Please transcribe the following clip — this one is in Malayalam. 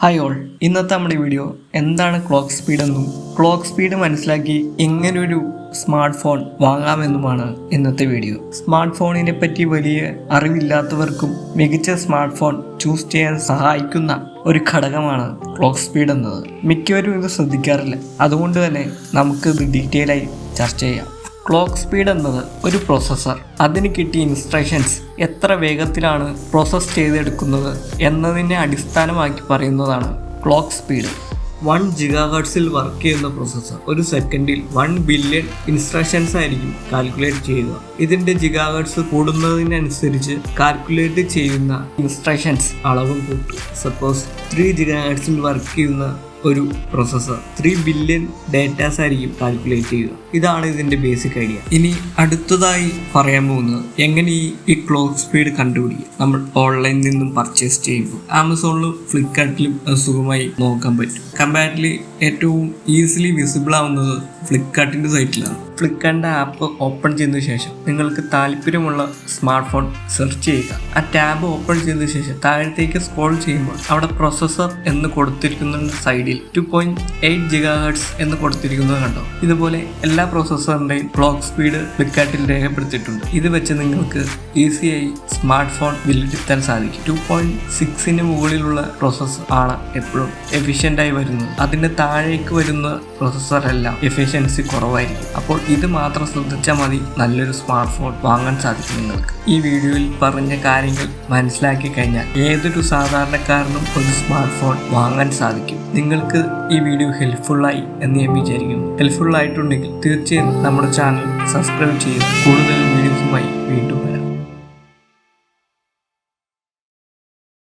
ഹായ് ഓൾ ഇന്നത്തെ നമ്മുടെ വീഡിയോ എന്താണ് ക്ലോക്ക് സ്പീഡ് എന്നും ക്ലോക്ക് സ്പീഡ് മനസ്സിലാക്കി എങ്ങനൊരു സ്മാർട്ട് ഫോൺ വാങ്ങാമെന്നുമാണ് ഇന്നത്തെ വീഡിയോ സ്മാർട്ട് ഫോണിനെ പറ്റി വലിയ അറിവില്ലാത്തവർക്കും മികച്ച സ്മാർട്ട് ഫോൺ ചൂസ് ചെയ്യാൻ സഹായിക്കുന്ന ഒരു ഘടകമാണ് ക്ലോക്ക് സ്പീഡ് എന്നത്. മിക്കവരും ഇത് ശ്രദ്ധിക്കാറില്ല. അതുകൊണ്ട് തന്നെ നമുക്ക് ഇത് ഡീറ്റെയിൽ ആയി ചർച്ച ചെയ്യാം. ക്ലോക്ക് സ്പീഡ് എന്നത് ഒരു പ്രോസസ്സർ. അതിന് കിട്ടിയ ഇൻസ്ട്രക്ഷൻസ് എത്ര വേഗത്തിലാണ് പ്രോസസ്സ് ചെയ്തെടുക്കുന്നത് എന്നതിനെ അടിസ്ഥാനമാക്കി പറയുന്നതാണ് ക്ലോക്ക് സ്പീഡ്. വൺ ജിഗാഹർട്സിൽ വർക്ക് ചെയ്യുന്ന പ്രോസസ്സർ ഒരു സെക്കൻഡിൽ വൺ ബില്യൺ ഇൻസ്ട്രക്ഷൻസ് ആയിരിക്കും കാൽക്കുലേറ്റ് ചെയ്യുക. ഇതിന്റെ ജിഗാഹർട്സ് കൂടുന്നതിനനുസരിച്ച് കാൽക്കുലേറ്റ് ചെയ്യുന്ന ഇൻസ്ട്രക്ഷൻസ് അളവും കൂട്ടും. സപ്പോസ് ത്രീ ജിഗാഹർട്സിൽ വർക്ക് ചെയ്യുന്ന ഒരു പ്രോസസ്സർ ത്രീ ബില്യൺ ഡേറ്റാസ് ആയിരിക്കും കാൽക്കുലേറ്റ് ചെയ്യുക. ഇതാണ് ഇതിന്റെ ബേസിക് ഐഡിയ ഇനി അടുത്തതായി പറയാൻ പോകുന്നത് എങ്ങനെ ഈ ഈ ക്ലോക്ക് സ്പീഡ് കണ്ടുപിടിക്കുക. നമ്മൾ ഓൺലൈനിൽ നിന്നും പർച്ചേസ് ചെയ്യുമ്പോൾ ആമസോണിലും ഫ്ലിപ്കാർട്ടിലും സുഖമായി നോക്കാൻ പറ്റും. കമ്പാരിറ്റലി ഏറ്റവും ഈസിലി വിസിബിൾ ആവുന്നത് ഫ്ലിപ്കാർട്ടിന്റെ സൈറ്റിലാണ് ഫ്ലിപ്കാർട്ടിന്റെ ആപ്പ് ഓപ്പൺ ചെയ്തതിനു ശേഷം നിങ്ങൾക്ക് താല്പര്യമുള്ള സ്മാർട്ട് ഫോൺ സെർച്ച് ചെയ്യുക. ആ ടാബ് ഓപ്പൺ ചെയ്തതിനു ശേഷം താഴത്തേക്ക് സ്ക്രോൾ ചെയ്യുമ്പോൾ അവിടെ പ്രൊസസ്സർ എന്ന് കൊടുത്തിരിക്കുന്ന സൈഡിൽ two point eight gigahertz എന്ന് കൊടുത്തിരിക്കുന്നത് കണ്ടോ? ഇതുപോലെ എല്ലാ പ്രോസസ്സറിന്റെയും ക്ലോക്ക് സ്പീഡ് ഫ്ലിപ്കാർട്ടിൽ രേഖപ്പെടുത്തിയിട്ടുണ്ട്. ഇത് വെച്ച് നിങ്ങൾക്ക് ഈസിയായി സ്മാർട്ട് ഫോൺ വിലയിരുത്താൻ സാധിക്കും. ടു പോയിന്റ് സിക്സിന് മുകളിലുള്ള പ്രോസസ്സർ ആണ് എപ്പോഴും എഫിഷ്യന്റ് ആയി വരുന്നത്. അതിന്റെ താഴേക്ക് വരുന്ന പ്രോസസ്സർ എല്ലാം എഫിഷ്യൻസി കുറവായിരിക്കും. അപ്പോൾ ഇത് മാത്രം ശ്രദ്ധിച്ചാൽ മതി നല്ലൊരു സ്മാർട്ട് ഫോൺ വാങ്ങാൻ സാധിക്കും നിങ്ങൾക്ക്. ഈ വീഡിയോയിൽ പറഞ്ഞ കാര്യങ്ങൾ മനസ്സിലാക്കി കഴിഞ്ഞാൽ ഏതൊരു സാധാരണക്കാരനും ഒരു സ്മാർട്ട് ഫോൺ വാങ്ങാൻ സാധിക്കും. നിങ്ങൾക്ക് ഈ വീഡിയോ ഹെൽപ്ഫുള്ളായി എന്ന് ഞാൻ വിചാരിക്കുന്നു. ഹെൽപ്ഫുള്ളായിട്ടുണ്ടെങ്കിൽ തീർച്ചയായും നമ്മുടെ ചാനൽ സബ്സ്ക്രൈബ് ചെയ്യുക. കൂടുതൽ വീഡിയോസുമായി വീണ്ടും